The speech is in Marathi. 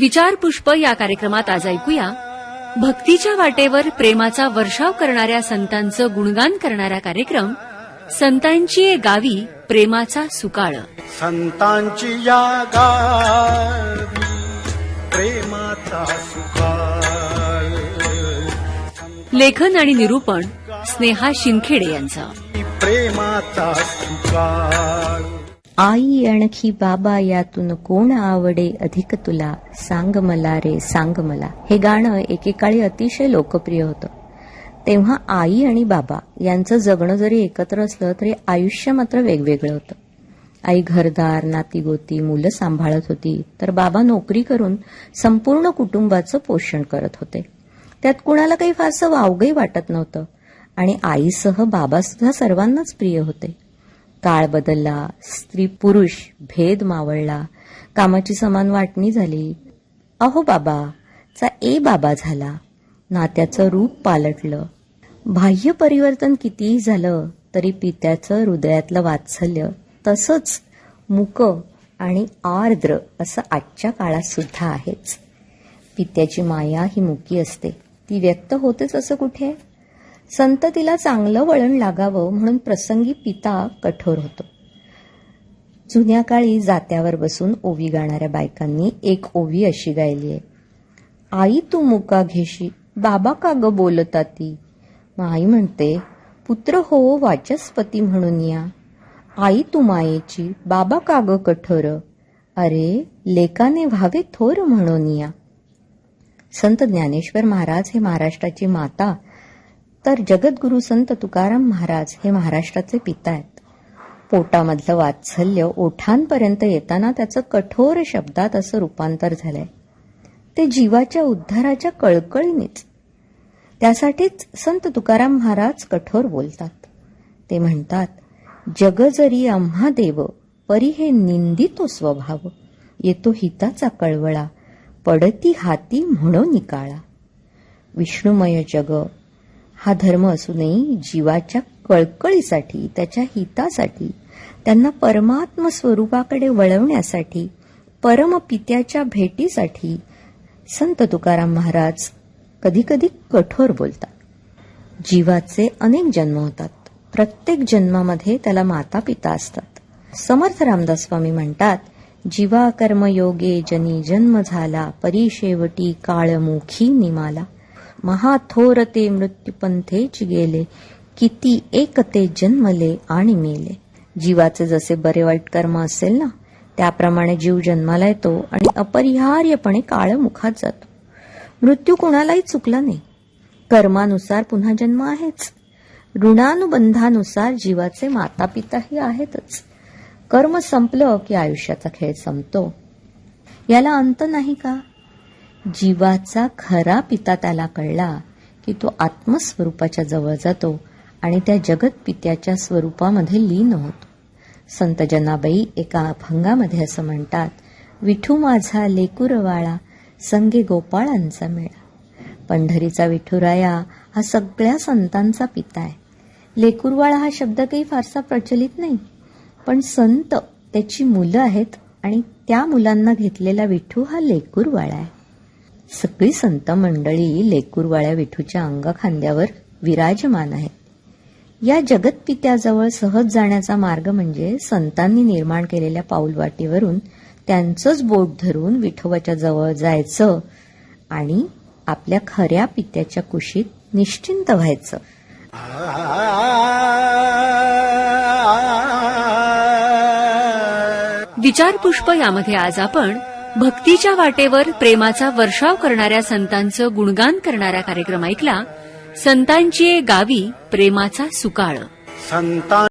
विचारपुष्प या कार्यक्रमात आज ऐकूया. भक्तीच्या वाटेवर प्रेमाचा वर्षाव करणाऱ्या संतांचं गुणगान करणारा कार्यक्रम संतांची ये गावी प्रेमाचा सुकाळ. संतांची या गावी प्रेमाचा सुकाळ. लेखन आणि निरूपण स्नेहा शिंदखेडे यांचं. प्रेमाचा सुकाळ. आई आणखी बाबा यातून कोण आवडे अधिक तुला? सांग मला रे सांग मला हे गाणं एकेकाळी अतिशय लोकप्रिय होतं. तेव्हा आई आणि बाबा यांचं जगणं जरी एकत्र असलं तरी आयुष्य मात्र वेगवेगळं होतं. आई घरदार नातीगोती मुलं सांभाळत होती तर बाबा नोकरी करून संपूर्ण कुटुंबाचं पोषण करत होते. त्यात कुणाला काही फारसं वावगही वाटत नव्हतं. आणि आईसह बाबा सुद्धा सर्वांनाच प्रिय होते. काळ बदलला स्त्री पुरुष भेद मावळला कामाची समान वाटणी झाली. अहो बाबा चा ए बाबा झाला. नात्याचं रूप पालटलं. बाह्य परिवर्तन कितीही झालं तरी पित्याचं हृदयातलं वात्सल्य तसंच मुक आणि आर्द्र असं आजच्या काळात सुद्धा आहेच. पित्याची माया ही मुकी असते. ती व्यक्त होतेच असं कुठे? आहे? संततीला चांगलं वळण लागावं म्हणून प्रसंगी पिता कठोर होतो. जुन्या काळी जात्यावर बसून ओवी गाणाऱ्या बायकांनी एक ओवी अशी गायली आहे. आई तू मुका घेशी बाबा का ग बोलता ती? मग आई म्हणते पुत्र हो वाचस्पती म्हणून या. आई तू मायेची बाबा का ग कठोर? अरे लेकाने व्हावे थोर म्हणून या. संत ज्ञानेश्वर महाराज हे महाराष्ट्राची माता तर जगद्गुरु संत तुकाराम महाराज हे महाराष्ट्राचे पिता आहेत. पोटामधलं वात्सल्य ओठांपर्यंत येताना त्याचं कठोर शब्दात असं रूपांतर झालंय. ते जीवाच्या उद्धाराच्या कळकळीनेच. त्यासाठीच संत तुकाराम महाराज कठोर बोलतात. ते म्हणतात जग जरी आम्हा देव परी हे निंदितो स्वभाव. येतो हिताचा कळवळा पडती हाती म्हणून निकाळा. विष्णुमय जग हा धर्म असूनही जीवाच्या कळकळीसाठी त्याच्या हितासाठी त्यांना परमात्म स्वरूपाकडे वळवण्यासाठी परमपित्याच्या भेटीसाठी संत तुकाराम महाराज कधीकधी कठोर बोलतात. जीवाचे अनेक जन्म होतात. प्रत्येक जन्मामध्ये त्याला माता पिता असतात. समर्थ रामदास स्वामी म्हणतात जीवा कर्मयोगे जनी जन्म झाला परिशेवटी काळमुखी निमाला. महाथोर ते मृत्यूपंथेच गेले किती एक ते जन्मले आणि मेले जीवाचे जसे बरे वाईट कर्म असेल ना त्याप्रमाणे जीव जन्माला येतो आणि अपरिहार्यपणे काळमुखात जातो मृत्यू कुणालाही चुकला नाही कर्मानुसार पुन्हा जन्म आहेच ऋणानुबंधानुसार जीवाचे माता पिताही आहेतच कर्म संपलं की आयुष्याचा खेळ संपतो याला अंत नाही का जीवाचा खरा पिता त्याला कळला की तो आत्मस्वरूपाच्या जवळ जातो आणि त्या जगत पित्याच्या स्वरूपामध्ये लीन होतो. संत जनाबाई एका अभंगामध्ये असं म्हणतात विठू माझा लेकुरवाळा संगे गोपाळांचा मेळा. पंढरीचा विठुराया हा सगळ्या संतांचा पिता आहे. लेकुरवाळा हा शब्द काही फारसा प्रचलित नाही पण संत त्याची मुलं आहेत आणि त्या मुलांना घेतलेला विठू हा लेकुरवाळा आहे. सगळी संत मंडळी लेकुरवाळ्या विठूच्या अंगखांद्यावर विराजमान आहेत. या जगतपित्याजवळ सहज जाण्याचा मार्ग म्हणजे संतांनी निर्माण केलेल्या पाऊलवाटीवरून त्यांचंच बोट धरून विठोबाच्या जवळ जायचं आणि आपल्या खऱ्या पित्याच्या कुशीत निश्चिंत व्हायचं. विचारपुष्प यामध्ये आज आपण भक्तीच्या वाटेवर प्रेमाचा वर्षाव करणाऱ्या संतांचं गुणगान करणारा कार्यक्रम ऐकला संतांची गावी प्रेमाचा सुकाळ. संतां